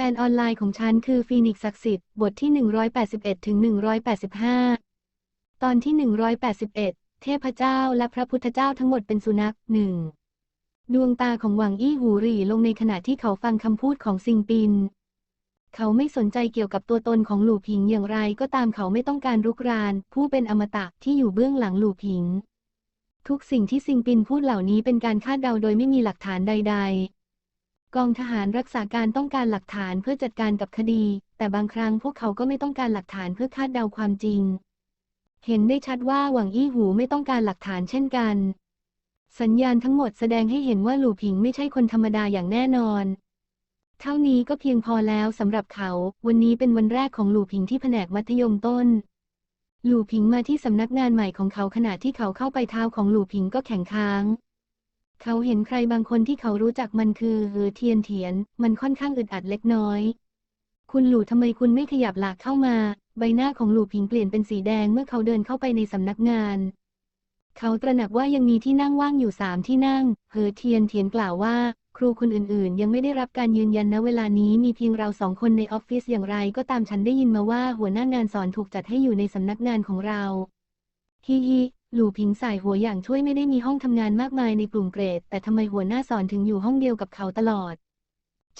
แฟนออนไลน์ของฉันคือฟีนิกซ์ศักดิ์สิทธิ์บทที่ 181ถึง185 ตอนที่ 181 เทพเจ้าและพระพุทธเจ้าทั้งหมดเป็นสุนัขหนึ่งดวงตาของหวังอี้หูหรี่ลงในขณะที่เขาฟังคำพูดของซิงปิน เขาไม่สนใจเกี่ยวกับตัวตนของหลู่ผิงอย่างไรก็ตามเขาไม่ต้องการรุกราน ผู้เป็นอมตะที่อยู่เบื้องหลังหลู่ผิง ทุกสิ่งที่ซิงปินพูดเหล่านี้เป็นการคาดเดาโดยไม่มีหลักฐานใด ๆ กองทหารรักษาการต้องการหลักฐานเพื่อจัดการกับคดี แต่บางครั้งพวกเขาก็ไม่ต้องการหลักฐานเพื่อคาดเดาความจริง เห็นได้ชัดว่าหวังอี้หูไม่ต้องการหลักฐานเช่นกัน สัญญาณทั้งหมดแสดงให้เห็นว่าหลู่ผิงไม่ใช่คนธรรมดาอย่างแน่นอน เท่านี้ก็เพียงพอแล้วสำหรับเขา วันนี้เป็นวันแรกของหลู่ผิงที่แผนกมัธยมต้น หลู่ผิงมาที่สำนักงานใหม่ของเขาขณะที่เขาเข้าไปเท้าของหลู่ผิงก็แข็งค้าง เขาเห็นใครบางคนที่เขารู้จักมันคือเฮอเทียนเถียน มันค่อนข้างอึดอัดเล็กน้อย คุณหลู่ทำไมคุณไม่ขยับหลากเข้ามา ใบหน้าของหลู่ผิงเปลี่ยนเป็นสีแดงเมื่อเขาเดินเข้าไปในสำนักงาน เขาตระหนักว่ายังมีที่นั่งว่างอยู่สามที่นั่งเฮอเทียนเถียนกล่าวว่า ครูคนอื่นๆ ยังไม่ได้รับการยืนยันณเวลานี้มีเพียงเราสองคนในออฟฟิศอย่างไร ก็ตามฉันได้ยินมาว่าหัวหน้างานสอนถูกจัดให้อยู่ในสำนักงานของเราฮิฮิ หลู่ผิงสายหัวอย่างช่วยไม่ได้มีห้องทำงานมากมายในกลุ่มเกรด แต่ทำไมหัวหน้าสอนถึงอยู่ห้องเดียวกับเขาตลอด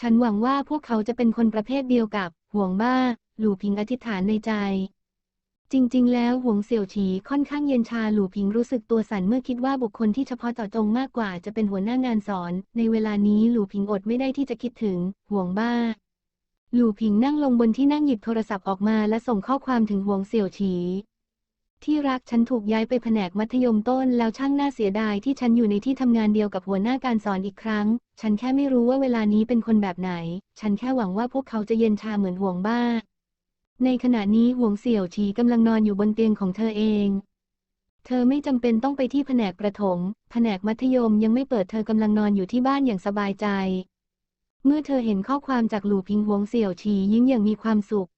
ฉันหวังว่าพวกเขาจะเป็นคนประเภทเดียวกับ ห่วงบ้า หลู่พิงอธิษฐานในใจ จริง ๆ แล้วห่วงเสี่ยวฉีค่อนข้างเย็นชาหลู่พิงรู้สึกตัวสั่นเมื่อคิดว่าบุคคลที่เฉพาะเจาะจงมากกว่าจะเป็นหัวหน้างานสอน ในเวลานี้หลู่พิงอดไม่ได้ที่จะคิดถึง ห่วงบ้า หลู่พิงนั่งลงบนที่นั่งหยิบโทรศัพท์ออกมาและส่งข้อความถึงห่วงเสี่ยวฉี ที่รักฉันถูกย้ายไปแผนกมัธยมต้น แล้วช่างน่าเสียดายที่ฉันอยู่ในที่ทำงานเดียวกับหัวหน้าการสอนอีกครั้ง ฉันแค่ไม่รู้ว่าเวลานี้เป็นคนแบบไหน ฉันแค่หวังว่าพวกเขาจะเย็นชาเหมือนห่วงบ้า ในขณะนี้ห่วงเสี่ยวฉีกำลังนอนอยู่บนเตียงของเธอเอง เธอไม่จำเป็นต้องไปที่แผนกประถม แผนกมัธยมยังไม่เปิดเธอกำลังนอนอยู่ที่บ้านอย่างสบายใจ เมื่อเธอเห็นข้อความจากหลู่พิงห่วงเสี่ยวฉียิ้มอย่างมีความสุข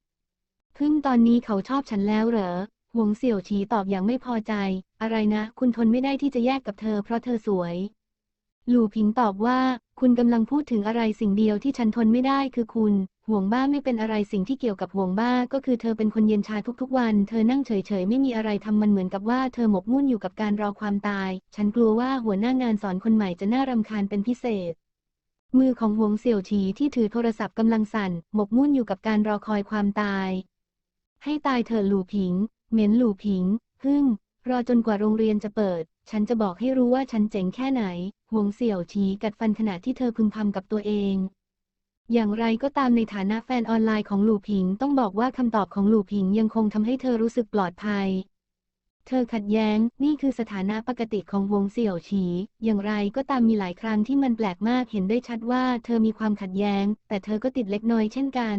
พิ่งตอนนี้เขาชอบฉันแล้วเหรอ หวงเสี่ยวฉีตอบอย่างไม่พอใจ อะไรนะ คุณทนไม่ได้ที่จะแยกกับเธอเพราะเธอสวย หลู่ผิงตอบว่า คุณกำลังพูดถึงอะไรสิ่งเดียวที่ฉันทนไม่ได้คือคุณ ห่วงบ้าไม่เป็นอะไรสิ่งที่เกี่ยวกับห่วงบ้า ก็คือเธอเป็นคนเย็นชาทุกๆวัน เธอนั่งเฉยๆไม่มีอะไรทำมันเหมือนกับว่าเธอหมกมุ่นอยู่กับการรอความตาย ฉันกลัวว่าหัวหน้างานสอนคนใหม่จะน่ารำคาญเป็นพิเศษมือของหวงเสี่ยวฉีที่ถือโทรศัพท์กำลังสั่น หมกมุ่นอยู่กับการรอคอยความตาย ให้ตายเถอะหลู่ผิง เหม็นหลู่ผิง พึ่ง รอจนกว่าโรงเรียนจะเปิด ฉันจะบอกให้รู้ว่าฉันเจ๋งแค่ไหนหวงเสี่ยวฉีกัดฟันขณะที่เธอพึมพำกับตัวเอง อย่างไรก็ตามในฐานะแฟนออนไลน์ของหลู่ผิง ต้องบอกว่าคำตอบของหลู่ผิงยังคงทำให้เธอรู้สึกปลอดภัยเธอขัดแย้ง นี่คือสถานะปกติของวงเสี่ยวฉี อย่างไรก็ตามมีหลายครั้งที่มันแปลกมากเห็นได้ชัดว่าเธอมีความขัดแย้ง แต่เธอก็ติดเล็กน้อยเช่นกัน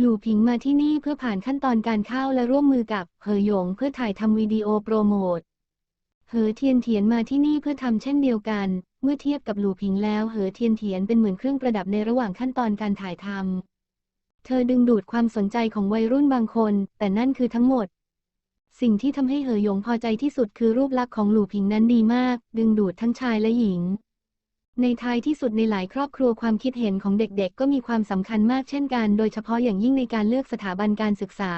หลู่ผิงมาที่นี่เพื่อผ่านขั้นตอนการเข้าและร่วมมือกับเหอหยงเพื่อถ่ายทำวิดีโอโปรโมทเหอเทียนเถียนมาที่นี่เพื่อทำเช่นเดียวกัน เมื่อเทียบกับหลู่ผิงแล้วเหอเทียนเถียนเป็นเหมือนเครื่องประดับในระหว่างขั้นตอนการถ่ายทำเธอดึงดูดความสนใจของวัยรุ่นบางคน แต่นั่นคือทั้งหมด สิ่งที่ทำให้เหอหยงพอใจที่สุดคือรูปลักษณ์ของหลู่ผิงนั้นดีมาก ดึงดูดทั้งชายและหญิง ในท้ายที่สุดในหลายครอบครัวความคิดเห็นของเด็กๆ ก็มีความสำคัญมากเช่นกัน โดยเฉพาะอย่างยิ่งในการเลือกสถาบันการศึกษา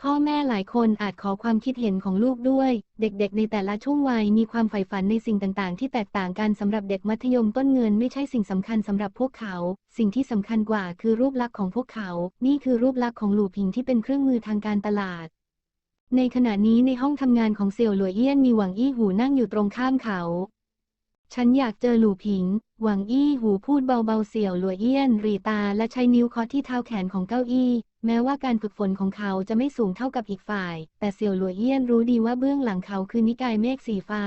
พ่อแม่หลายคนอาจขอความคิดเห็นของลูกด้วย เด็กๆ ในแต่ละช่วงวัยมีความใฝ่ฝันในสิ่งต่างๆ ที่แตกต่างกันสำหรับเด็กมัธยมต้นเงินไม่ใช่สิ่งสำคัญสำหรับพวกเขา สิ่งที่สำคัญกว่าคือรูปลักษณ์ของพวกเขา นี่คือรูปลักษณ์ของหลู่ผิงที่เป็นเครื่องมือทางการตลาด ในขณะนี้ในห้องทำงานของเสี่ยวหลวยเอี้ยนมีหวังอี้หูนั่งอยู่ตรงข้ามเขา ฉันอยากเจอหลู่ผิง หวังอี้หูพูดเบาๆเสี่ยวหลวยเอี้ยนรีตาและใช้นิ้วเคาะที่เท้าแขนของเก้าอี้ แม้ว่าการฝึกฝนของเขาจะไม่สูงเท่ากับอีกฝ่าย แต่เสี่ยวหลวยเอี้ยนรู้ดีว่าเบื้องหลังเขาคือนิกายเมฆสีฟ้า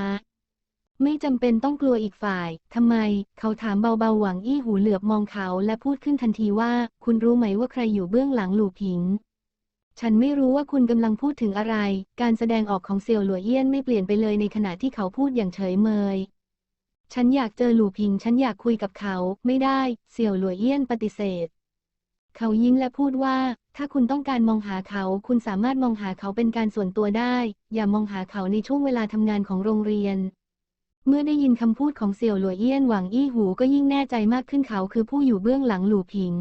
ไม่จำเป็นต้องกลัวอีกฝ่าย ทำไม เขาถามเบาๆหวังอี้หูเหลือบมองเขาและพูดขึ้นทันทีว่า คุณรู้ไหมว่าใครอยู่เบื้องหลังหลู่ผิงฉันไม่รู้ว่าคุณกำลังพูดถึงอะไร การแสดงออกของเสียวหลวยเอี้ยนไม่เปลี่ยนไปเลยในขณะที่เขาพูดอย่างเฉยเมย ฉันอยากเจอหลู่พิง ฉันอยากคุยกับเขา ไม่ได้ เสี่ยวหลวยเอี้ยนปฏิเสธ เขายิ้มและพูดว่า ถ้าคุณต้องการมองหาเขา คุณสามารถมองหาเขาเป็นการส่วนตัวได้ อย่ามองหาเขาในช่วงเวลาทำงานของโรงเรียน เมื่อได้ยินคำพูดของเสี่ยวหลัวเอี้ยนหวังอี้หูก็ยิ่งแน่ใจมากขึ้นเขาคือผู้อยู่เบื้องหลังหลู่ผิง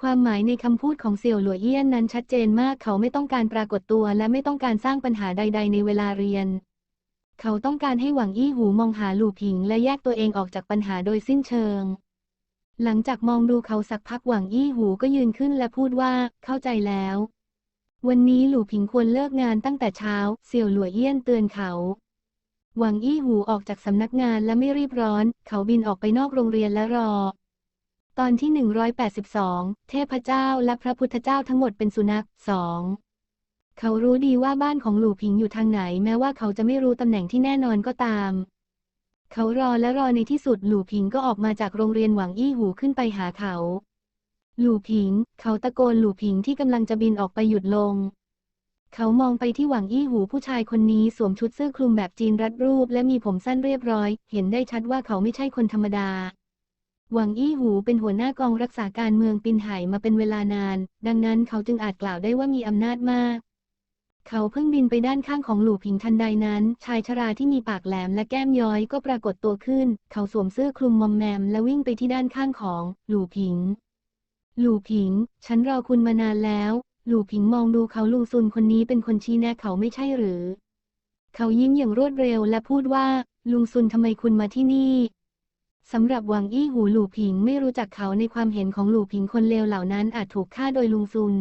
ความหมายในคำพูดของเสี่ยวหลัวเอี้ยนนั้นชัดเจนมากเขาไม่ต้องการปรากฏตัวและไม่ต้องการสร้างปัญหาใด ๆ ในเวลาเรียน เขาต้องการให้หวังอี้หูมองหาหลู่ผิงและแยกตัวเองออกจากปัญหาโดยสิ้นเชิง หลังจากมองดูเขาสักพักหวังอี้หูก็ยืนขึ้นและพูดว่าเข้าใจแล้ว วันนี้หลู่ผิงควรเลิกงานตั้งแต่เช้า เสี่ยวหลัวเอี้ยนเตือนเขา หวังอี้หูออกจากสำนักงานและไม่รีบร้อน เขาบินออกไปนอกโรงเรียนและรอ ตอนที่ 182 เทพเจ้าและพระพุทธเจ้าทั้งหมดเป็นสุนัขสอง เขารู้ดีว่าบ้านของหลู่ผิงอยู่ทางไหน แม้ว่าเขาจะไม่รู้ตำแหน่งที่แน่นอนก็ตาม เขารอและรอในที่สุดหลู่ผิงก็ออกมาจากโรงเรียนหวังอี้หูขึ้นไปหาเขา หลู่ผิง เขาตะโกนหลู่ผิงที่กำลังจะบินออกไปหยุดลง เขามองไปที่หวังอี้หูผู้ชายคนนี้สวมชุดเสื้อคลุมแบบจีนรัดรูป และมีผมสั้นเรียบร้อย เห็นได้ชัดว่าเขาไม่ใช่คนธรรมดาหวังอี้หูเป็นหัวหน้ากองรักษาการเมืองปินไห่มาเป็นเวลานาน ดังนั้นเขาจึงอาจกล่าวได้ว่ามีอำนาจมาก เขาเพิ่งบินไปด้านข้างของหลู่ผิงทันใดนั้น ชายชราที่มีปากแหลมและแก้มย้อยก็ปรากฏตัวขึ้น เขาสวมเสื้อคลุมมอมแมมและวิ่งไปที่ด้านข้างของหลู่ผิง หลู่ผิง ฉันรอคุณมานานแล้ว หลู่ผิงมองดูเขาลุงซุนคนนี้เป็นคนชี้แนะเขาไม่ใช่หรือ เขายิ้มอย่างรวดเร็วและพูดว่า ลุงซุนทำไมคุณมาที่นี่สำหรับหวังอี้หูหลู่ผิงไม่รู้จักเขาในความเห็นของหลู่ผิงคนเลวเหล่านั้นอาจถูกฆ่าโดยลุงซุน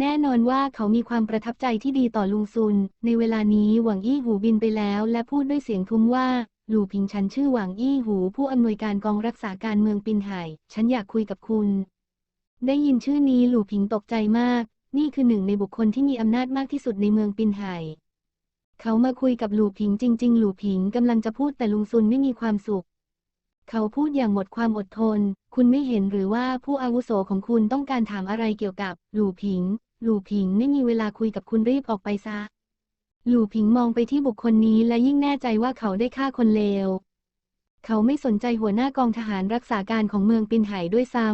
แน่นอนว่าเขามีความประทับใจที่ดีต่อลุงซุน ในเวลานี้หวังอี้หูบินไปแล้ว และพูดด้วยเสียงทุ้มว่า หลู่ผิงฉันชื่อหวังอี้หู ผู้อำนวยการกองรักษาการเมืองปินไห่ ฉันอยากคุยกับคุณ ได้ยินชื่อนี้หลู่ผิงตกใจมาก นี่คือหนึ่งในบุคคลที่มีอำนาจมากที่สุดในเมืองปินไห่เขามาคุยกับหลู่ผิงจริง ๆ หลู่ผิงกำลังจะพูดแต่ลุงซุนไม่มีความสุข เขาพูดอย่างหมดความอดทน คุณไม่เห็นหรือว่าผู้อาวุโสของคุณต้องการถามอะไรเกี่ยวกับหลู่ผิง หลู่ผิงไม่มีเวลาคุยกับคุณรีบออกไปซะ หลู่ผิงมองไปที่บุคคลนี้และยิ่งแน่ใจว่าเขาได้ฆ่าคนเลว เขาไม่สนใจหัวหน้ากองทหารรักษาการของเมืองปินไห่ด้วยซ้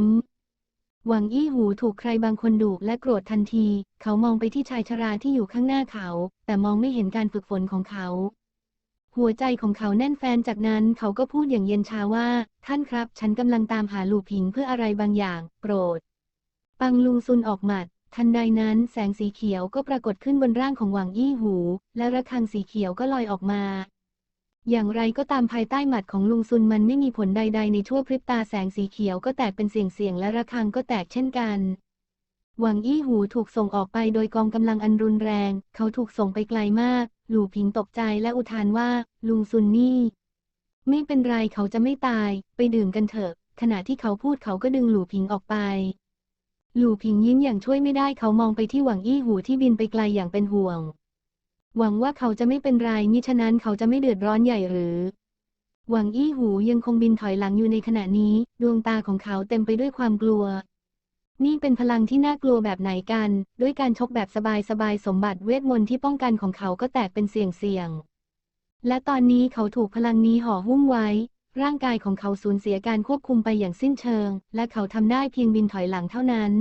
ำ หวังอี้หูถูกใครบางคนดุและโกรธทันที เขามองไปที่ชายชราที่อยู่ข้างหน้าเขา แต่มองไม่เห็นการฝึกฝนของเขา หัวใจของเขาแน่นแฟนจากนั้นเขาก็พูดอย่างเย็นชาว่า ท่านครับ ฉันกำลังตามหาหลู่ผิงเพื่ออะไรบางอย่าง โปรด ปังลุงซุนออกหมัด ทันใดนั้นแสงสีเขียวก็ปรากฏขึ้นบนร่างของหวังอี้หู และระฆังสีเขียวก็ลอยออกมา อย่างไรก็ตามภายใต้หมัดของลุงซุนมันไม่มีผลใด ๆ ในชั่วพริบตาแสงสีเขียวก็แตกเป็นเสียงเสียงๆและระฆังก็แตกเช่นกัน หวังอี้หูถูกส่งออกไปโดยกองกำลังอันรุนแรง เขาถูกส่งไปไกลมาก หลู่ผิงตกใจและอุทานว่า ลุงซุนนี่ ไม่เป็นไรเขาจะไม่ตาย ไปดื่มกันเถอะ ขณะที่เขาพูดเขาก็ดึงหลู่ผิงออกไป หลู่ผิงยิ้มอย่างช่วยไม่ได้เขามองไปที่หวังอี้หูที่บินไปไกลอย่างเป็นห่วง หวังว่าเขาจะไม่เป็นไรมิฉะนั้นเขาจะไม่เดือดร้อนใหญ่หรือหวังอี้หูยังคงบินถอยหลังอยู่ในขณะนี้ ดวงตาของเขาเต็มไปด้วยความกลัว นี่เป็นพลังที่น่ากลัวแบบไหนกัน ด้วยการชกแบบสบายๆสมบัติเวทมนต์ที่ป้องกันของเขาก็แตกเป็นเสี่ยงๆ และตอนนี้เขาถูกพลังนี้ห่อหุ้มไว้ ร่างกายของเขาสูญเสียการควบคุมไปอย่างสิ้นเชิง และเขาทำได้เพียงบินถอยหลังเท่านั้น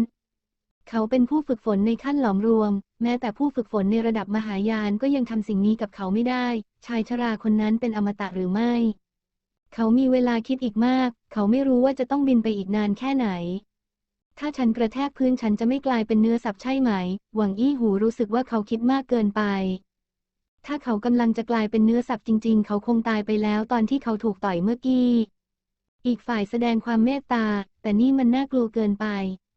เขาเป็นผู้ฝึกฝนในขั้นหลอมรวม แม้แต่ผู้ฝึกฝนในระดับมหายานก็ยังทำสิ่งนี้กับเขาไม่ได้ ชายชราคนนั้นเป็นอมตะหรือไม่ เขามีเวลาคิดอีกมาก เขาไม่รู้ว่าจะต้องบินไปอีกนานแค่ไหน ถ้าฉันกระแทกพื้นฉันจะไม่กลายเป็นเนื้อสับใช่ไหม หวังอี้หูรู้สึกว่าเขาคิดมากเกินไป ถ้าเขากำลังจะกลายเป็นเนื้อสับจริง ๆ เขาคงตายไปแล้วตอนที่เขาถูกต่อยเมื่อกี้ อีกฝ่ายแสดงความเมตตา แต่นี่มันน่ากลัวเกินไป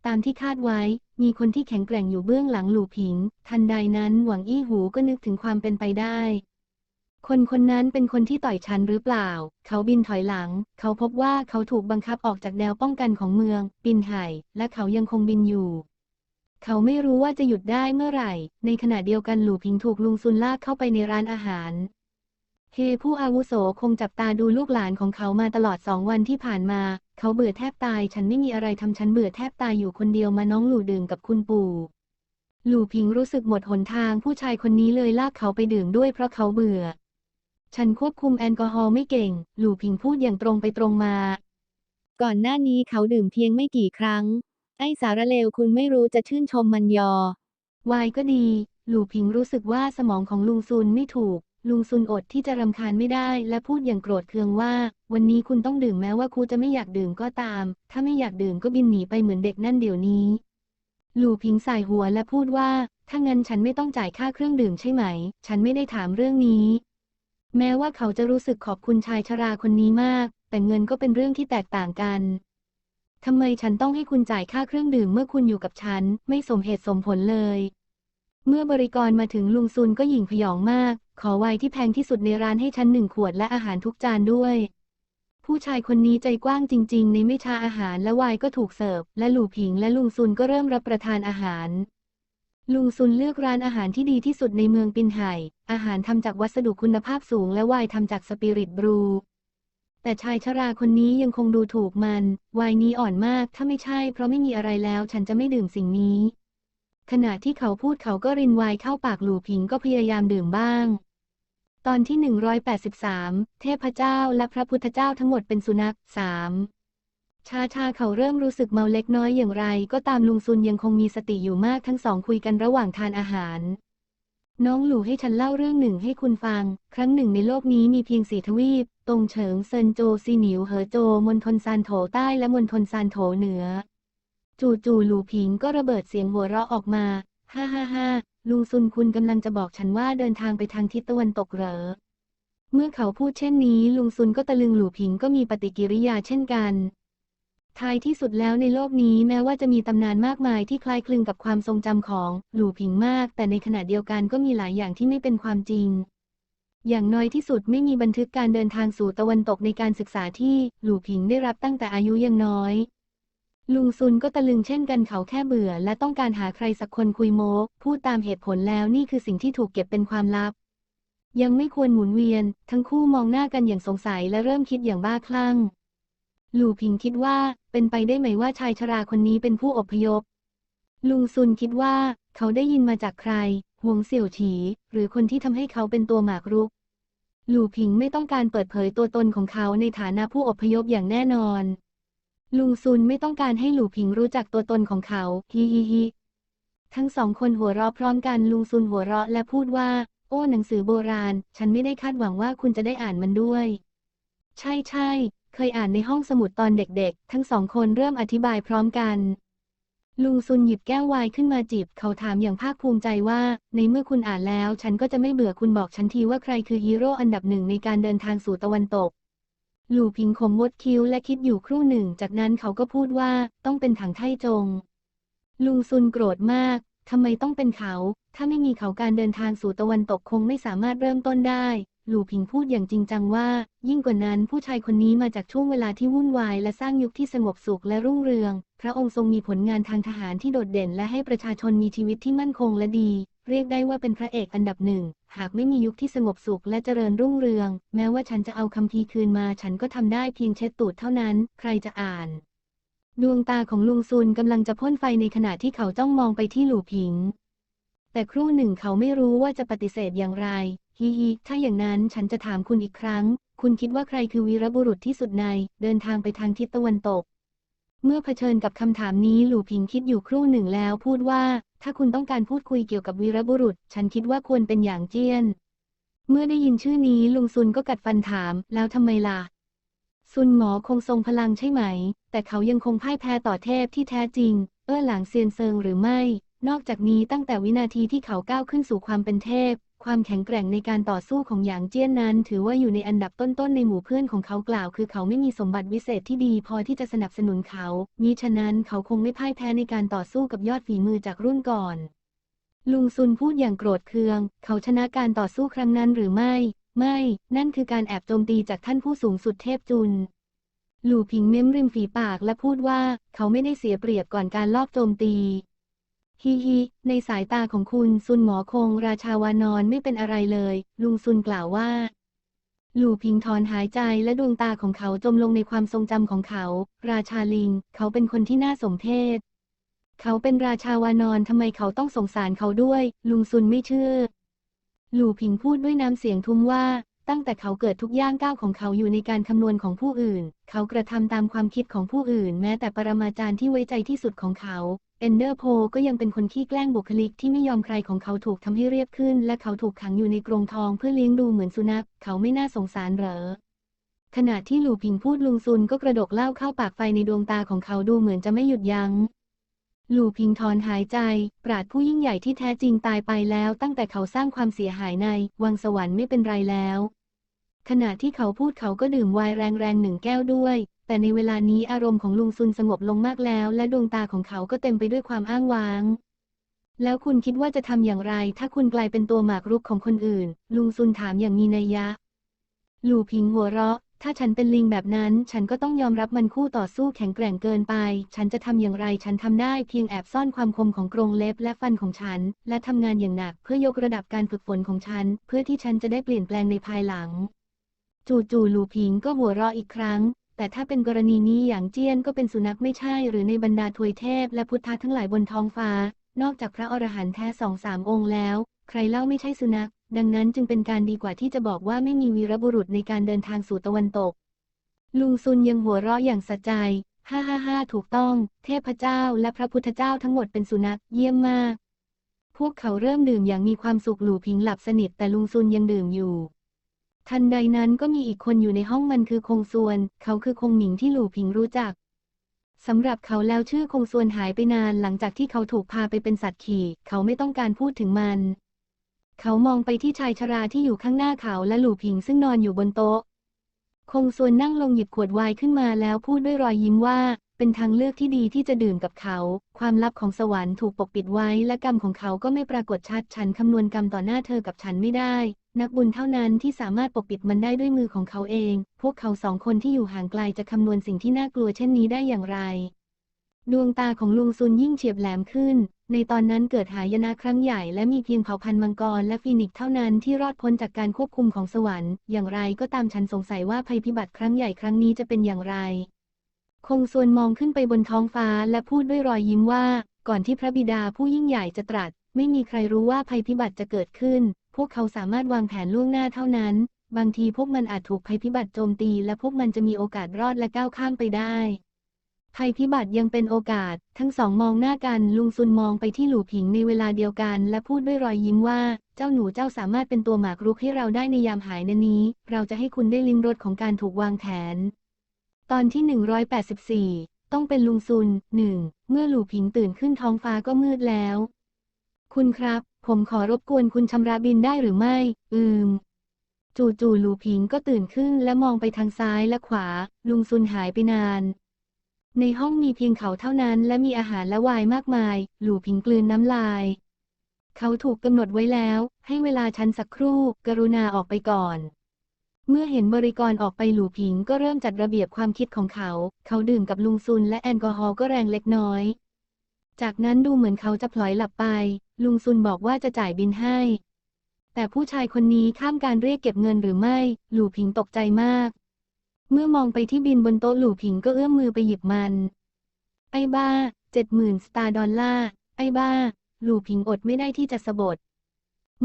ตามที่คาดไว้ มีคนที่แข็งแกร่งอยู่เบื้องหลังหลู่ผิง ทันใดนั้นหวังอี้หูก็นึกถึงความเป็นไปได้ คนคนนั้นเป็นคนที่ต่อยฉันหรือเปล่า เขาบินถอยหลัง เขาพบว่าเขาถูกบังคับออกจากแนวป้องกันของเมือง ปินไห่และเขายังคงบินอยู่ เขาไม่รู้ว่าจะหยุดได้เมื่อไหร่ ในขณะเดียวกันหลู่พิงถูกลุงซุนลากเข้าไปในร้านอาหาร เฮผู้อาวุโสคงจับตาดูลูกหลานของเขามาตลอดสองวันที่ผ่านมา เขาเบื่อแทบตาย ฉันไม่มีอะไรทำฉันเบื่อแทบตายอยู่คนเดียวมาน้องหลู่ดื่มกับคุณปู่หลู่พิงรู้สึกหมดหนทางผู้ชายคนนี้เลยลากเขาไปดื่มด้วยเพราะเขาเบื่อ ฉันควบคุมแอลกอฮอล์ไม่เก่ง หลู่พิงพูดอย่างตรงไปตรงมา ก่อนหน้านี้เขาดื่มเพียงไม่กี่ครั้ง ไอ้สารเลวคุณไม่รู้จะชื่นชมมันยอ วายก็ดี หลู่พิงรู้สึกว่าสมองของลุงซุนไม่ถูก ลุงซุนอดที่จะรำคาญไม่ได้และพูดอย่างโกรธเคืองว่า วันนี้คุณต้องดื่มแม้ว่าครูจะไม่อยากดื่มก็ตาม ถ้าไม่อยากดื่มก็บินหนีไปเหมือนเด็กนั่นเดี๋ยวนี้ หลู่พิงใส่หัวและพูดว่า ถ้างั้นฉันไม่ต้องจ่ายค่าเครื่องดื่มใช่ไหม ฉันไม่ได้ถามเรื่องนี้ แม้ว่าเขาจะรู้สึกขอบคุณชายชราคนนี้มาก แต่เงินก็เป็นเรื่องที่แตกต่างกันทำไมฉันต้องให้คุณจ่ายค่าเครื่องดื่มเมื่อคุณอยู่กับฉัน ไม่สมเหตุสมผลเลย เมื่อบริกรมาถึงลุงซุนก็หยิ่งพยองมาก ขอไวน์ที่แพงที่สุดในร้านให้ฉันหนึ่งขวดและอาหารทุกจานด้วย ผู้ชายคนนี้ใจกว้างจริง ๆ ในไม่ช้าอาหารและไวน์ก็ถูกเสิร์ฟ และหลู่ผิงและลุงซุนก็เริ่มรับประทานอาหาร ลุงซุนเลือกร้านอาหารที่ดีที่สุดในเมืองปินไห่ อาหารทำจากวัสดุคุณภาพสูงและไวน์ทำจากสปิริตบรู แต่ชายชราคนนี้ยังคงดูถูกมัน ไวน์นี้อ่อนมาก ถ้าไม่ใช่เพราะไม่มีอะไรแล้วฉันจะไม่ดื่มสิ่งนี้ ขณะที่เขาพูดเขาก็รินไวน์เข้าปากหลู่ผิงก็พยายามดื่มบ้าง ตอนที่ 183 เทพเจ้าและพระพุทธเจ้าทั้งหมดเป็นสุนัข3 ชาชาเขาเริ่มรู้สึกเมาเล็กน้อยอย่างไร ก็ตามลุงซุนยังคงมีสติอยู่มากทั้งสองคุยกันระหว่างทานอาหาร น้องหลู่ให้ฉันเล่าเรื่องหนึ่งให้คุณฟัง ครั้งหนึ่งในโลกนี้มีเพียงสี่ทวีป ตรงเฉิงเซินโจซีหนิวเหอโจมณฑลซานโถใต้และมณฑลซานโถเหนือ จู่ๆหลู่ผิงก็ระเบิดเสียงหัวเราะออกมา ฮ่าฮ่าฮ่าลุงซุนคุณกำลังจะบอกฉันว่าเดินทางไปทางทิศตะวันตกเหรอเมื่อเขาพูดเช่นนี้ ลุงซุนก็ตะลึงหลู่ผิงก็มีปฏิกิริยาเช่นกัน ท้ายที่สุดแล้วในโลกนี้แม้ว่าจะมีตำนานมากมายที่คล้ายคลึงกับความทรงจำของหลู่ผิงมาก แต่ในขณะเดียวกันก็มีหลายอย่างที่ไม่เป็นความจริง อย่างน้อยที่สุดไม่มีบันทึกการเดินทางสู่ตะวันตกในการศึกษาที่หลู่ผิงได้รับตั้งแต่อายุยังน้อย ลุงซุนก็ตะลึงเช่นกันเขาแค่เบื่อ และต้องการหาใครสักคนคุยโม้พูดตามเหตุผลแล้วนี่คือสิ่งที่ถูกเก็บเป็นความลับ ยังไม่ควรหมุนเวียน ทั้งคู่มองหน้ากันอย่างสงสัยและเริ่มคิดอย่างบ้าคลั่งหลู่พิงคิดว่า เป็นไปได้ไหมว่าชายชราคนนี้เป็นผู้อพยพ ลุงซุนคิดว่า เขาได้ยินมาจากใครหวงเสี่ยวฉี หรือคนที่ทำให้เขาเป็นตัวหมากรุก หลู่พิงไม่ต้องการเปิดเผยตัวตนของเขาในฐานะผู้อพยพอย่างแน่นอน ลุงซุนไม่ต้องการให้หลู่พิงรู้จักตัวตนของเขา ฮิฮิฮิ ทั้งสองคนหัวเราะพร้อมกันลุงซุนหัวเราะและพูดว่า โอ้หนังสือโบราณ ฉันไม่ได้คาดหวังว่าคุณจะได้อ่านมันด้วย ใช่ใช่ เคยอ่านในห้องสมุดตอนเด็กๆ ทั้งสองคนเริ่มอธิบายพร้อมกัน ลุงซุนหยิบแก้วไวน์ขึ้นมาจีบเขาถามอย่างภาคภูมิใจว่า ในเมื่อคุณอ่านแล้ว ฉันก็จะไม่เบื่อคุณบอกฉันทีว่าใครคือฮีโร่อันดับหนึ่งในการเดินทางสู่ตะวันตก หลู่พิงคมมดคิ้วและคิดอยู่ครู่หนึ่ง จากนั้นเขาก็พูดว่าต้องเป็นถังไท่จง ลุงซุนโกรธมากทำไมต้องเป็นเขา ถ้าไม่มีเขาการเดินทางสู่ตะวันตกคงไม่สามารถเริ่มต้นได้ หลู่พิงพูดอย่างจริงจังว่า ยิ่งกว่านั้นผู้ชายคนนี้มาจากช่วงเวลาที่วุ่นวายและสร้างยุคที่สงบสุขและรุ่งเรือง พระองค์ทรงมีผลงานทางทหารที่โดดเด่นและให้ประชาชนมีชีวิตที่มั่นคงและดี เรียกได้ว่าเป็นพระเอกอันดับหนึ่ง หากไม่มียุคที่สงบสุขและเจริญรุ่งเรือง แม้ว่าฉันจะเอาคัมภีร์คืนมา ฉันก็ทำได้เพียงเช็ดตูดเท่านั้น ใครจะอ่าน ดวงตาของลุงซุนกำลังจะพ่นไฟในขณะที่เขาจ้องมองไปที่หลู่ผิง แต่ครู่หนึ่งเขาไม่รู้ว่าจะปฏิเสธอย่างไร ฮิฮิถ้าอย่างนั้นฉันจะถามคุณอีกครั้ง คุณคิดว่าใครคือวีรบุรุษที่สุดใน เดินทางไปทางทิศตะวันตก เมื่อเผชิญกับคำถามนี้หลู่ผิงคิดอยู่ครู่หนึ่งแล้วพูดว่า ถ้าคุณต้องการพูดคุยเกี่ยวกับวีรบุรุษ ฉันคิดว่าควรเป็นอย่างเจียน เมื่อได้ยินชื่อนี้ลุงซุนก็กัดฟันถาม แล้วทำไมล่ะซุนหมอคงทรงพลังใช่ไหม แต่เขายังคงพ่ายแพ้ต่อเทพที่แท้จริง เอ้อหลางเซียนเซิงหรือไม่ นอกจากนี้ตั้งแต่วินาทีที่เขาก้าวขึ้นสู่ความเป็นเทพ ความแข็งแกร่งในการต่อสู้ของหยางเจี้ยนนั้น ถือว่าอยู่ในอันดับต้นๆในหมู่เพื่อนของเขากล่าว คือเขาไม่มีสมบัติวิเศษที่ดีพอที่จะสนับสนุนเขา มิฉะนั้นเขาคงไม่พ่ายแพ้ในการต่อสู้กับยอดฝีมือจากรุ่นก่อน ลุงซุนพูดอย่างโกรธเคือง เขาชนะการต่อสู้ครั้งนั้นหรือไม่ ไม่ นั่นคือการแอบโจมตีจากท่านผู้สูงสุดเทพจุนหลู่ผิงเม้มริมฝีปากและพูดว่า เขาไม่ได้เสียเปรียบก่อนการลอบโจมตี ฮิฮิ ในสายตาของคุณซุนหมอคงราชาวานอนไม่เป็นอะไรเลย ลุงซุนกล่าวว่า หลู่พิงถอนหายใจและดวงตาของเขาจมลงในความทรงจำของเขา ราชาลิง เขาเป็นคนที่น่าสมเพชเขาเป็นราชาวานอนทำไมเขาต้องสงสารเขาด้วย ลุงซุนไม่เชื่อ หลู่ผิงพูดด้วยน้ำเสียงทุ้มว่า ตั้งแต่เขาเกิดทุกย่างก้าวของเขาอยู่ในการคำนวณของผู้อื่น เขากระทำตามความคิดของผู้อื่น แม้แต่ปรมาจารย์ที่ไว้ใจที่สุดของเขา เอนเดอร์โพก็ยังเป็นคนขี้แกล้งบุคลิกที่ไม่ยอมใครของเขาถูกทำให้เรียบขึ้น และเขาถูกขังอยู่ในกรงทองเพื่อเลี้ยงดูเหมือนสุนัข เขาไม่น่าสงสารเหรอ ขณะที่หลู่ผิงพูดลุงซุนก็กระดกเหล้าเข้าปากไฟในดวงตาของเขาดูเหมือนจะไม่หยุดยัง้ง หลู่พิงถอนหายใจ ปราดผู้ยิ่งใหญ่ที่แท้จริงตายไปแล้วตั้งแต่เขาสร้างความเสียหายใน วังสวรรค์ไม่เป็นไรแล้ว ขณะที่เขาพูดเขาก็ดื่มไวน์แรงๆหนึ่งแก้วด้วย แต่ในเวลานี้อารมณ์ของลุงซุนสงบลงมากแล้ว และดวงตาของเขาก็เต็มไปด้วยความอ้างว้าง แล้วคุณคิดว่าจะทำอย่างไร ถ้าคุณกลายเป็นตัวหมากรุกของคนอื่น ลุงซุนถามอย่างมีนัยยะ หลู่พิงหัวเราะ ถ้าฉันเป็นลิงแบบนั้น ฉันก็ต้องยอมรับมันคู่ต่อสู้แข็งแกร่งเกินไป ฉันจะทำอย่างไร ฉันทำได้เพียงแอบซ่อนความคมของกรงเล็บและฟันของฉัน และทำงานอย่างหนัก เพื่อยกระดับการฝึกฝนของฉัน เพื่อที่ฉันจะได้เปลี่ยนแปลงในภายหลังจู่ๆหลู่พิงก็หัวเราะอีกครั้ง แต่ถ้าเป็นกรณีนี้อย่างเจี้ยนก็เป็นสุนัขไม่ใช่ หรือในบรรดาทวยเทพ และพุทธะทั้งหลายบนท้องฟ้า นอกจากพระอรหันต์แท้สองสามองค์แล้ว ใครเล่าไม่ใช่สุนัข ดังนั้นจึงเป็นการดีกว่าที่จะบอกว่าไม่มีวีรบุรุษในการเดินทางสู่ตะวันตก ลุงซุนยังหัวเราะอย่างสะใจฮ่าฮ่าฮ่าถูกต้อง เทพเจ้าและพระพุทธเจ้าทั้งหมดเป็นสุนัขเยี่ยมมาก พวกเขาเริ่มดื่มอย่างมีความสุขหลู่พิงหลับสนิทแต่ลุงซุนยังดื่มอยู่ ทันใดนั้นก็มีอีกคนอยู่ในห้องมันคือคงซวน เขาคือคงหมิงที่หลู่พิงรู้จักสำหรับเขาแล้วชื่อคงซวนหายไปนานหลังจากที่เขาถูกพาไปเป็นสัตว์ขี่ เขาไม่ต้องการพูดถึงมัน เขามองไปที่ชายชราที่อยู่ข้างหน้าเขาและหลู่พิงซึ่งนอนอยู่บนโต๊ะ คงส่วนนั่งลงหยิบขวดไวน์ขึ้นมาแล้วพูดด้วยรอยยิ้มว่า เป็นทางเลือกที่ดีที่จะดื่มกับเขา ความลับของสวรรค์ถูกปกปิดไว้ และกรรมของเขาก็ไม่ปรากฏชัด ฉันคำนวณกรรมต่อหน้าเธอกับฉันไม่ได้ นักบุญเท่านั้นที่สามารถปกปิดมันได้ด้วยมือของเขาเอง พวกเขาสองคนที่อยู่ห่างไกลจะคำนวณสิ่งที่น่ากลัวเช่นนี้ได้อย่างไร ดวงตาของลุงซุนยิ่งเฉียบแหลมขึ้น ในตอนนั้นเกิดหายนะครั้งใหญ่ และมีเพียงเผ่าพันธุ์มังกรและฟีนิกซ์เท่านั้นที่รอดพ้นจากการควบคุมของสวรรค์ อย่างไรก็ตามฉันสงสัยว่าภัยพิบัติครั้งใหญ่ครั้งนี้จะเป็นอย่างไร คงส่วนมองขึ้นไปบนท้องฟ้าและพูดด้วยรอยยิ้มว่า ก่อนที่พระบิดาผู้ยิ่งใหญ่จะตรัส ไม่มีใครรู้ว่าภัยพิบัติจะเกิดขึ้น พวกเขาสามารถวางแผนล่วงหน้าเท่านั้น บางทีพวกมันอาจถูกภัยพิบัติโจมตี และพวกมันจะมีโอกาสรอดและก้าวข้ามไปได้ ภัยพิบัติยังเป็นโอกาส ทั้งสองมองหน้ากัน ลุงซุนมองไปที่หลู่ผิงในเวลาเดียวกัน และพูดด้วยรอยยิ้มว่า เจ้าหนูเจ้าสามารถเป็นตัวหมากรุกให้เราได้ในยามหายนนี้ เราจะให้คุณได้ลิ้มรสของการถูกวางแผน ตอนที่ 184 ต้องเป็นลุงซุนหนึ่ง เมื่อหลู่ผิงตื่นขึ้นท้องฟ้าก็มืดแล้ว คุณครับ ผมขอรบกวนคุณชำระบินได้หรือไม่ อืม จู่ๆหลู่ผิงก็ตื่นขึ้นและมองไปทางซ้ายและขวา ลุงซุนหายไปนาน ในห้องมีเพียงเขาเท่านั้น และมีอาหารและไวน์มากมาย หลู่ผิงกลืนน้ำลาย เขาถูกกำหนดไว้แล้ว ให้เวลาฉันสักครู่ กรุณาออกไปก่อน เมื่อเห็นบริกรออกไปหลู่ผิงก็เริ่มจัดระเบียบความคิดของเขา เขาดื่มกับลุงซุนและแอลกอฮอล์ก็แรงเล็กน้อย จากนั้นดูเหมือนเขาจะพลอยหลับไป ลุงซุนบอกว่าจะจ่ายบินให้ แต่ผู้ชายคนนี้ข้ามการเรียกเก็บเงินหรือไม่ หลู่ผิงตกใจมาก เมื่อมองไปที่บินบนโต๊ะหลู่ผิงก็เอื้อมมือไปหยิบมัน ไอ้บ้าเจ็ดหมื่นสตาร์ดอลลาร์ ไอ้บ้า หลู่ผิงอดไม่ได้ที่จะสะบด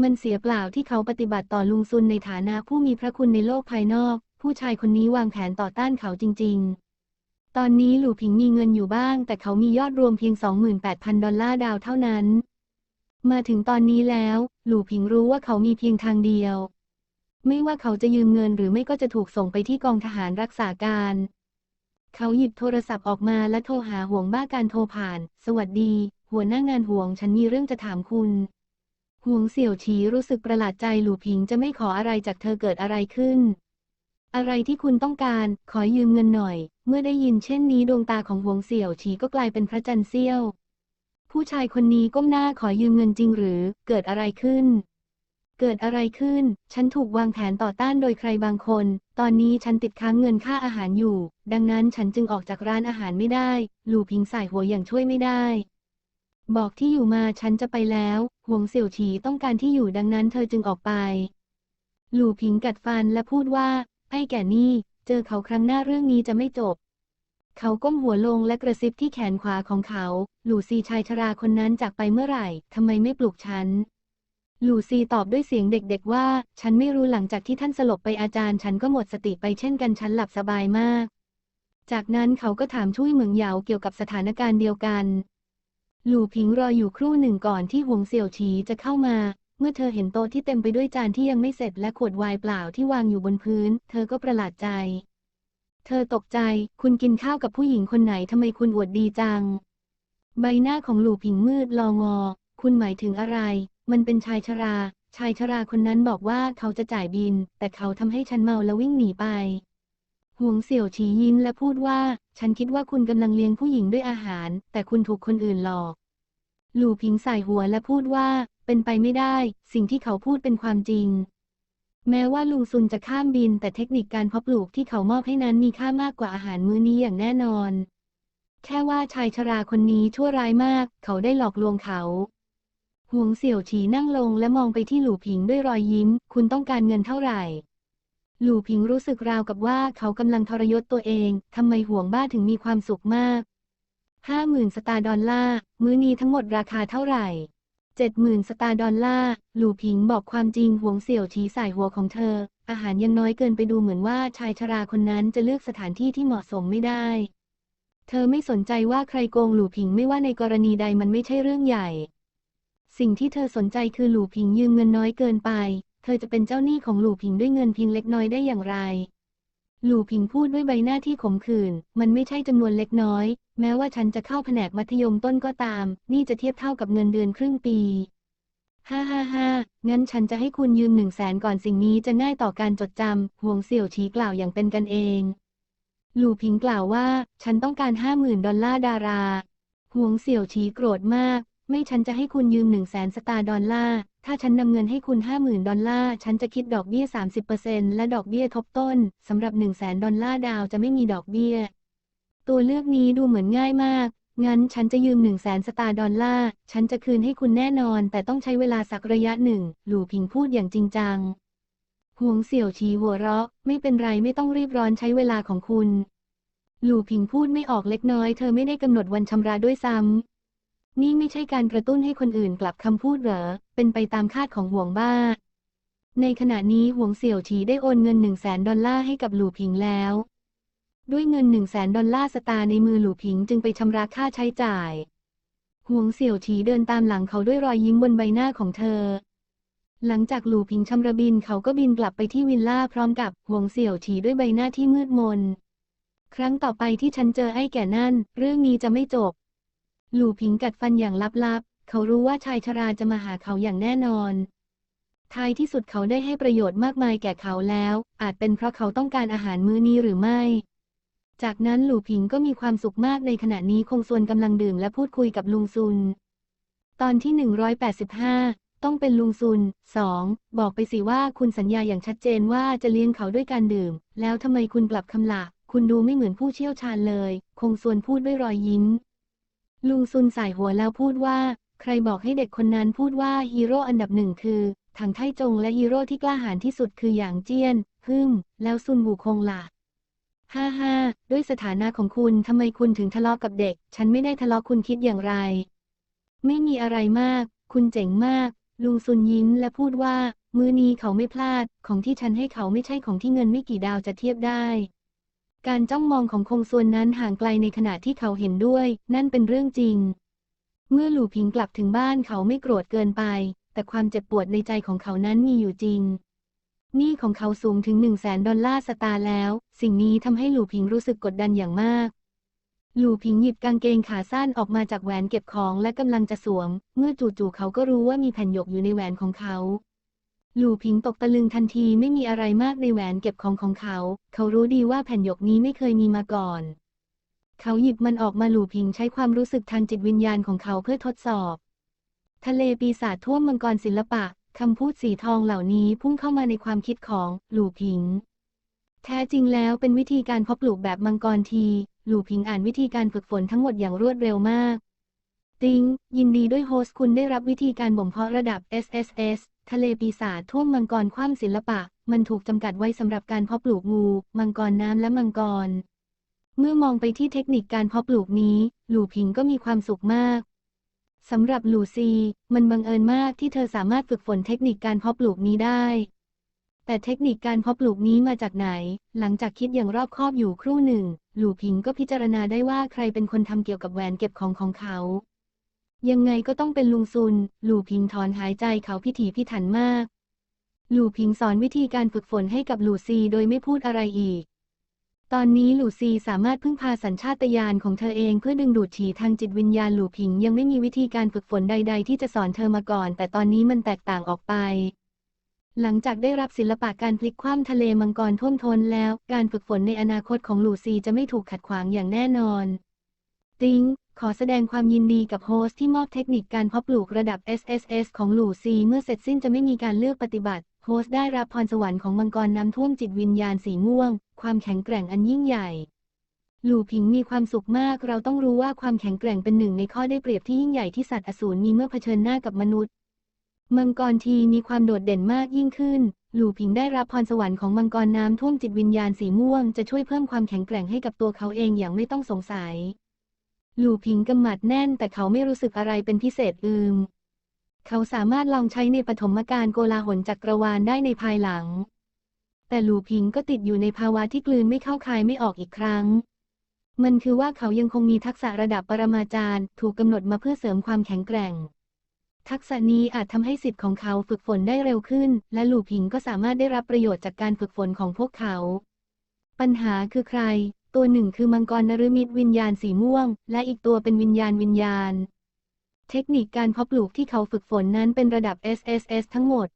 มันเสียเปล่าที่เขาปฏิบัติต่อลุงซุนในฐานะผู้มีพระคุณในโลกภายนอก ผู้ชายคนนี้วางแผนต่อต้านเขาจริง ๆ ตอนนี้หลู่ผิงมีเงินอยู่บ้าง แต่เขามียอดรวมเพียง 28,000 ดอลลาร์ดาวเท่านั้น มาถึงตอนนี้แล้ว หลู่ผิงรู้ว่าเขามีเพียงทางเดียว ไม่ว่าเขาจะยืมเงินหรือไม่ก็จะถูกส่งไปที่กองทหารรักษาการ เขาหยิบโทรศัพท์ออกมาและโทรหาห่วงบ้าการโทรผ่าน สวัสดี หัวหน้างานห่วงฉันมีเรื่องจะถามคุณ หวงเสี่ยวฉีรู้สึกประหลาดใจหลู่ผิงจะไม่ขออะไรจากเธอเกิดอะไรขึ้น อะไรที่คุณต้องการขอยืมเงินหน่อย เมื่อได้ยินเช่นนี้ดวงตาของหวงเสี่ยวฉีก็กลายเป็นพระจันทร์เสี้ยว ผู้ชายคนนี้ก้มหน้าขอยืมเงินจริงหรือ เกิดอะไรขึ้น เกิดอะไรขึ้น ฉันถูกวางแผนต่อต้านโดยใครบางคน ตอนนี้ฉันติดค้างเงินค่าอาหารอยู่ ดังนั้นฉันจึงออกจากร้านอาหารไม่ได้ หลู่พิงสายหัวอย่างช่วยไม่ได้บอกที่อยู่มาฉันจะไปแล้ว หวงเสี่ยวฉีต้องการที่อยู่ดังนั้นเธอจึงออกไป หลู่พิงกัดฟันและพูดว่า ไอ้แก่นี่ เจอเขาครั้งหน้าเรื่องนี้จะไม่จบ เขาก้มหัวลงและกระซิบที่แขนขวาของเขา หลู่ซีชายชราคนนั้นจากไปเมื่อไหร่ ทำไมไม่ปลุกฉัน หลู่ซีตอบด้วยเสียงเด็กๆว่า ฉันไม่รู้หลังจากที่ท่านสลบไปอาจารย์ฉันก็หมดสติไปเช่นกันฉันหลับสบายมาก จากนั้นเขาก็ถามช่วยเหมืองเหยาเกี่ยวกับสถานการณ์เดียวกัน หลู่ผิงรออยู่ครู่หนึ่งก่อนที่หวงเสี่ยวฉีจะเข้ามา เมื่อเธอเห็นโต๊ะที่เต็มไปด้วยจานที่ยังไม่เสร็จและขวดไวน์เปล่าที่วางอยู่บนพื้น เธอก็ประหลาดใจ เธอตกใจ คุณกินข้าวกับผู้หญิงคนไหนทำไมคุณอวดดีจัง ใบหน้าของหลู่ผิงมืดลองอ คุณหมายถึงอะไร มันเป็นชายชรา ชายชราคนนั้นบอกว่าเขาจะจ่ายบิน แต่เขาทำให้ฉันเมาแล้ววิ่งหนีไป หวงเสี่ยวฉียิ้มและพูดว่า ฉันคิดว่าคุณกำลังเลี้ยงผู้หญิงด้วยอาหาร แต่คุณถูกคนอื่นหลอก หลู่ผิงใส่หัวและพูดว่า เป็นไปไม่ได้ สิ่งที่เขาพูดเป็นความจริง แม้ว่าลุงซุนจะข้ามบิน แต่เทคนิคการเพาะปลูกที่เขามอบให้นั้นมีค่ามากกว่าอาหารมื้อนี้อย่างแน่นอน แค่ว่าชายชราคนนี้ชั่วร้ายมาก เขาได้หลอกลวงเขาหวงเสี่ยวฉีนั่งลงและมองไปที่หลู่ผิงด้วยรอยยิ้ม คุณต้องการเงินเท่าไหร่ หลู่ผิงรู้สึกราวกับว่าเขากำลังทรยศตัวเอง ทำไมห่วงบ้าถึงมีความสุขมาก ห้าหมื่นสตาร์ดอลลาร์ มื้อนี้ทั้งหมดราคาเท่าไหร่เจ็ดหมื่นสตาร์ดอลลาร์ หลู่ผิงบอกความจริงหวงเสี่ยวฉีใส่หัวของเธอ อาหารยังน้อยเกินไปดูเหมือนว่าชายชราคนนั้นจะเลือกสถานที่ที่เหมาะสมไม่ได้ เธอไม่สนใจว่าใครโกงหลู่ผิงไม่ว่าในกรณีใดมันไม่ใช่เรื่องใหญ่ สิ่งที่เธอสนใจคือหลู่ผิงยืมเงินน้อยเกินไป เธอจะเป็นเจ้าหนี้ของหลู่ผิงด้วยเงินเพียงเล็กน้อยได้อย่างไร หลู่ผิงพูดด้วยใบหน้าที่ขมขื่น มันไม่ใช่จำนวนเล็กน้อย แม้ว่าฉันจะเข้าแผนกมัธยมต้นก็ตาม นี่จะเทียบเท่ากับเงินเดือนครึ่งปี ฮ่าฮ่าฮ่างั้นฉันจะให้คุณยืมหนึ่งแสนก่อนสิ่งนี้จะง่ายต่อการจดจำห่วงเสี่ยวชี้กล่าวอย่างเป็นกันเอง หลู่ผิงกล่าวว่า ฉันต้องการห้าหมื่นดอลลาร์ดาราห่วงเสี่ยวชีโกรธมาก ไม่ฉันจะให้คุณยืมหนึ่งแสนสตาร์ดอลลาร์ ถ้าฉันนำเงินให้คุณห้าหมื่นดอลลาร์ ฉันจะคิดดอกเบี้ยสามสิบเปอร์เซ็นและดอกเบี้ยทบต้น สำหรับหนึ่งแสนดอลลาร์ดาวจะไม่มีดอกเบี้ย ตัวเลือกนี้ดูเหมือนง่ายมาก งั้นฉันจะยืมหนึ่งแสนสตาร์ดอลลาร์ ฉันจะคืนให้คุณแน่นอน แต่ต้องใช้เวลาสักระยะหนึ่ง หลู่ผิงพูดอย่างจริงจัง ห่วงเสี่ยวชีหัวเราะ ไม่เป็นไรไม่ต้องรีบร้อนใช้เวลาของคุณ หลู่ผิงพูดไม่ออกเล็กน้อย เธอไม่ได้กำหนดวันชำระด้วยซ้ำ นี่ไม่ใช่การกระตุ้นให้คนอื่นกลับคำพูดเหรอ เป็นไปตามคาดของห่วงบ้า ในขณะนี้ห่วงเสี่ยวชีได้โอนเงินหนึ่งแสนดอลลาร์ให้กับหลู่ผิงแล้ว ด้วยเงินหนึ่งแสนดอลลาร์สตาร์ในมือหลู่ผิงจึงไปชำระค่าใช้จ่ายห่วงเสี่ยวชีเดินตามหลังเขาด้วยรอยยิ้มบนใบหน้าของเธอ หลังจากหลู่ผิงชำระบินเขาก็บินกลับไปที่วิลล่าพร้อมกับห่วงเสี่ยวฉีด้วยใบหน้าที่มืดมน ครั้งต่อไปที่ฉันเจอไอ้แก่นั่น เรื่องนี้จะไม่จบ หลู่ผิงกัดฟันอย่างลับๆ เขารู้ว่าชายชราจะมาหาเขาอย่างแน่นอน ท้ายที่สุดเขาได้ให้ประโยชน์มากมายแก่เขาแล้ว อาจเป็นเพราะเขาต้องการอาหารมื้อนี้หรือไม่ จากนั้นหลู่ผิงก็มีความสุขมากในขณะนี้คงส่วนกำลังดื่มและพูดคุยกับลุงซุน ตอนที่ 185 ต้องเป็นลุงซุน 2. บอกไปสิว่าคุณสัญญาอย่างชัดเจนว่าจะเลี้ยงเขาด้วยการดื่ม แล้วทำไมคุณกลับคำละคุณดูไม่เหมือนผู้เชี่ยวชาญเลย คงส่วนพูดด้วยรอยยิ้ม ลุงซุนใส่หัวแล้วพูดว่า ใครบอกให้เด็กคนนั้นพูดว่าฮีโร่อันดับหนึ่งคือถังไทจงและฮีโร่ที่กล้าหาญที่สุดคือหยางเจี้ยนฮึมแล้วซุนบูคงล่ะฮ่าฮ่าด้วยสถานะของคุณทำไมคุณถึงทะเลาะกับเด็ก ฉันไม่ได้ทะเลาะคุณคิดอย่างไร ไม่มีอะไรมาก คุณเจ๋งมาก ลุงซุนยิ้มและพูดว่า มือนี้เขาไม่พลาด ของที่ฉันให้เขาไม่ใช่ของที่เงินไม่กี่ดาวจะเทียบได้ การจ้องมองของคงส่วนนั้นห่างไกลในขณะที่เขาเห็นด้วย นั่นเป็นเรื่องจริง เมื่อหลู่ผิงกลับถึงบ้านเขาไม่โกรธเกินไป แต่ความเจ็บปวดในใจของเขานั้นมีอยู่จริงหนี้ของเขาสูงถึงหนึ่งแสนดอลลาร์สตาร์แล้ว สิ่งนี้ทำให้หลู่ผิงรู้สึกกดดันอย่างมาก หลู่ผิงหยิบกางเกงขาสั้นออกมาจากแหวนเก็บของและกำลังจะสวม เมื่อจู่ๆเขาก็รู้ว่ามีแผ่นหยกอยู่ในแหวนของเขา หลู่ผิงตกตะลึงทันทีไม่มีอะไรมากในแหวนเก็บของของเขา เขารู้ดีว่าแผ่นหยกนี้ไม่เคยมีมาก่อน เขาหยิบมันออกมาหลู่ผิงใช้ความรู้สึกทางจิตวิญญาณของเขาเพื่อทดสอบ ทะเลปีศาจท่วมมังกรศิลปะคำพูดสีทองเหล่านี้พุ่งเข้ามาในความคิดของหลู่ผิง แท้จริงแล้วเป็นวิธีการเพาะปลูกแบบมังกรที หลู่ผิงอ่านวิธีการฝึกฝนทั้งหมดอย่างรวดเร็วมาก ติง ยินดีด้วยโฮสต์คุณได้รับวิธีการบ่มเพาะระดับ SSS ทะเลปีศาจท่วมมังกรคว่ำศิลปะ มันถูกจำกัดไว้สำหรับการเพาะปลูกงู มังกรน้ำและมังกร เมื่อมองไปที่เทคนิคการเพาะปลูกนี้ หลู่ผิงก็มีความสุขมากสำหรับลูซี มันบังเอิญมากที่เธอสามารถฝึกฝนเทคนิคการเพาะปลูกนี้ได้ แต่เทคนิคการเพาะปลูกนี้มาจากไหน หลังจากคิดอย่างรอบคอบอยู่ครู่หนึ่ง หลู่ผิงก็พิจารณาได้ว่าใครเป็นคนทำเกี่ยวกับแหวนเก็บของของเขา ยังไงก็ต้องเป็นลุงซุน หลู่ผิงถอนหายใจเขาพิถีพิถันมาก หลู่ผิงสอนวิธีการฝึกฝนให้กับหลู่ซีโดยไม่พูดอะไรอีก ตอนนี้หลู่ซีสามารถพึ่งพาสัญชาตญาณของเธอเองเพื่อดึงดูดฉีทางจิตวิญญาณหลู่ผิงยังไม่มีวิธีการฝึกฝนใด ๆ ที่จะสอนเธอมาก่อน แต่ตอนนี้มันแตกต่างออกไปหลังจากได้รับศิลปะการพลิกคว่ำทะเลมังกรท่วมท้นแล้ว การฝึกฝนในอนาคตของหลู่ซีจะไม่ถูกขัดขวางอย่างแน่นอน ติง ขอแสดงความยินดีกับโฮสที่มอบเทคนิคการเพาะปลูกระดับ SSS ของหลู่ซีเมื่อเสร็จสิ้นจะไม่มีการเลือกปฏิบัติ โฮสได้รับพรสวรรค์ของมังกรน้ำท่วมจิตวิญญาณสีม่วง ความแข็งแกร่งอันยิ่งใหญ่ หลู่ผิงมีความสุขมาก เราต้องรู้ว่าความแข็งแกร่งเป็นหนึ่งในข้อได้เปรียบที่ยิ่งใหญ่ที่สัตว์อสูรมีเมื่อเผชิญหน้ากับมนุษย์ มังกรทีมีความโดดเด่นมากยิ่งขึ้น หลู่ผิงได้รับพรสวรรค์ของมังกรน้ำท่วมจิตวิญญาณสีม่วง จะช่วยเพิ่มความแข็งแกร่งให้กับตัวเขาเองอย่างไม่ต้องสงสัย หลู่ผิงกำหมัดแน่นแต่เขาไม่รู้สึกอะไรเป็นพิเศษอืม เขาสามารถลองใช้ในปฐมกาลโกลาหลจักรวาลได้ในภายหลัง แต่หลู่ผิงก็ติดอยู่ในภาวะที่กลืนไม่เข้าคายไม่ออกอีกครั้ง มันคือว่าเขายังคงมีทักษะระดับปรมาจารย์ ถูกกำหนดมาเพื่อเสริมความแข็งแกร่ง ทักษะนี้อาจทำให้สิทธิ์ของเขาฝึกฝนได้เร็วขึ้น และหลู่ผิงก็สามารถได้รับประโยชน์จากการฝึกฝนของพวกเขา ปัญหาคือใคร ตัวหนึ่งคือมังกรนฤมิตวิญญาณสีม่วง และอีกตัวเป็นวิญญาณวิญญาณ เทคนิคการเพาะปลูกที่เขาฝึกฝนนั้นเป็นระดับ SSS ทั้งหมด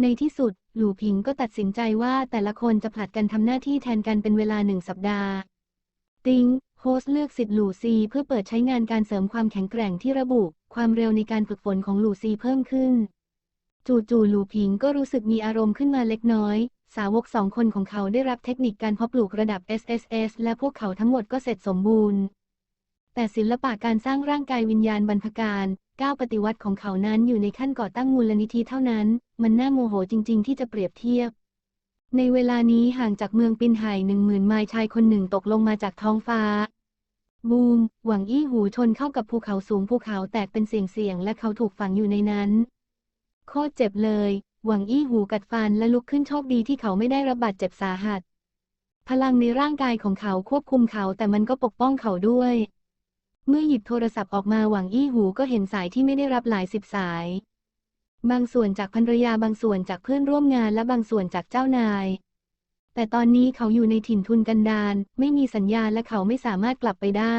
ในที่สุด หลู่ผิงก็ตัดสินใจว่าแต่ละคนจะผลัดกันทำหน้าที่แทนกันเป็นเวลาหนึ่งสัปดาห์ ติงโฮสเลือกสิทธิ์หลู่ซีเพื่อเปิดใช้งานการเสริมความแข็งแกร่งที่ระบุ ความเร็วในการฝึกฝนของหลู่ซีเพิ่มขึ้น จู่ๆหลู่ผิงก็รู้สึกมีอารมณ์ขึ้นมาเล็กน้อยสาวกสองคนของเขาได้รับเทคนิคการเพาะปลูกระดับ SSS และพวกเขาทั้งหมดก็เสร็จสมบูรณ์ แต่ศิลปะการสร้างร่างกายวิญญาณบรรพการก้าวปฏิวัติของเขานั้นอยู่ในขั้นก่อตั้งมูลนิธิเท่านั้น มันน่าโมโหจริง ๆ ที่จะเปรียบเทียบ ในเวลานี้ห่างจากเมืองปินไห่หนึ่งหมื่นไมล์ชายคนหนึ่งตกลงมาจากท้องฟ้า บูม หวังอี้หูชนเข้ากับภูเขาสูงภูเขาแตกเป็นเสียงๆและเขาถูกฝังอยู่ในนั้น โคตรเจ็บเลย หวังอี้หูกัดฟันและลุกขึ้นโชคดีที่เขาไม่ได้รับบาดเจ็บสาหัส พลังในร่างกายของเขาควบคุมเขาแต่มันก็ปกป้องเขาด้วย เมื่อหยิบโทรศัพท์ออกมาหวังอี้หูก็เห็นสายที่ไม่ได้รับหลายสิบสาย บางส่วนจากภรรยาบางส่วนจากเพื่อนร่วมงานและบางส่วนจากเจ้านาย แต่ตอนนี้เขาอยู่ในถิ่นทุนกันดารไม่มีสัญญาณและเขาไม่สามารถกลับไปได้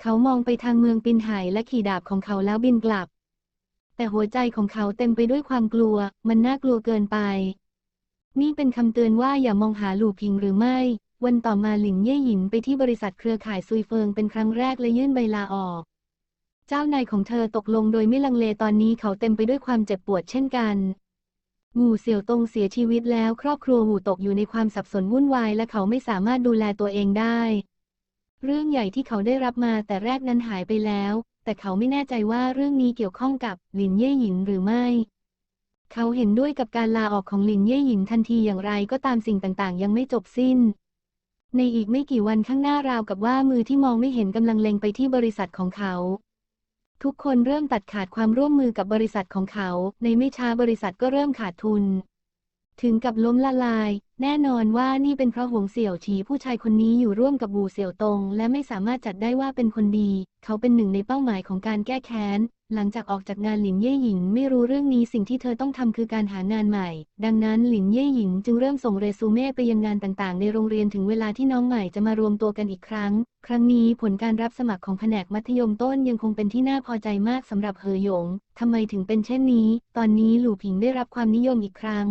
เขามองไปทางเมืองปินไหและขี่ดาบของเขาแล้วบินกลับ แต่หัวใจของเขาเต็มไปด้วยความกลัว มันน่ากลัวเกินไป นี่เป็นคำเตือนว่าอย่ามองหาหลู่พิงหรือไม่ วันต่อมาหลิงเย่หยินไปที่บริษัทเครือข่ายซุยเฟิงเป็นครั้งแรกและยื่นใบลาออก เจ้านายของเธอตกลงโดยไม่ลังเลตอนนี้เขาเต็มไปด้วยความเจ็บปวดเช่นกันหมู่เสี่ยวตงเสียชีวิตแล้วครอบครัวหมู่ตกอยู่ในความสับสนวุ่นวายและเขาไม่สามารถดูแลตัวเองได้ เรื่องใหญ่ที่เขาได้รับมาแต่แรกนั้นหายไปแล้ว แต่เขาไม่แน่ใจว่าเรื่องนี้เกี่ยวข้องกับหลินเย่หยินหรือไม่ เขาเห็นด้วยกับการลาออกของหลินเย่หยินทันทีอย่างไรก็ตามสิ่งต่างๆ ยังไม่จบสิ้น ในอีกไม่กี่วันข้างหน้าราวกับว่ามือที่มองไม่เห็นกำลังเล็งไปที่บริษัทของเขา ทุกคนเริ่มตัดขาดความร่วมมือกับบริษัทของเขา ในไม่ช้าบริษัทก็เริ่มขาดทุน ถึงกับล้มละลาย แน่นอนว่านี่เป็นเพราะหวงเสี่ยวฉีผู้ชายคนนี้อยู่ร่วมกับบูเสี่ยวตง และไม่สามารถจัดได้ว่าเป็นคนดี เขาเป็นหนึ่งในเป้าหมายของการแก้แค้น หลังจากออกจากงานหลินเย่หญิง ไม่รู้เรื่องนี้สิ่งที่เธอต้องทำคือการหางานใหม่ ดังนั้นหลินเย่หญิงจึงเริ่มส่งเรซูเม่ไปยังงานต่างๆ ในโรงเรียนถึงเวลาที่น้องใหม่จะมารวมตัวกันอีกครั้ง ครั้งนี้ผลการรับสมัครของแผนกมัธยมต้นยังคงเป็นที่น่าพอใจมากสำหรับเหอหยงทำไมถึงเป็นเช่นนี้ ตอนนี้หลู่ผิงได้รับความนิยมอีกครั้ง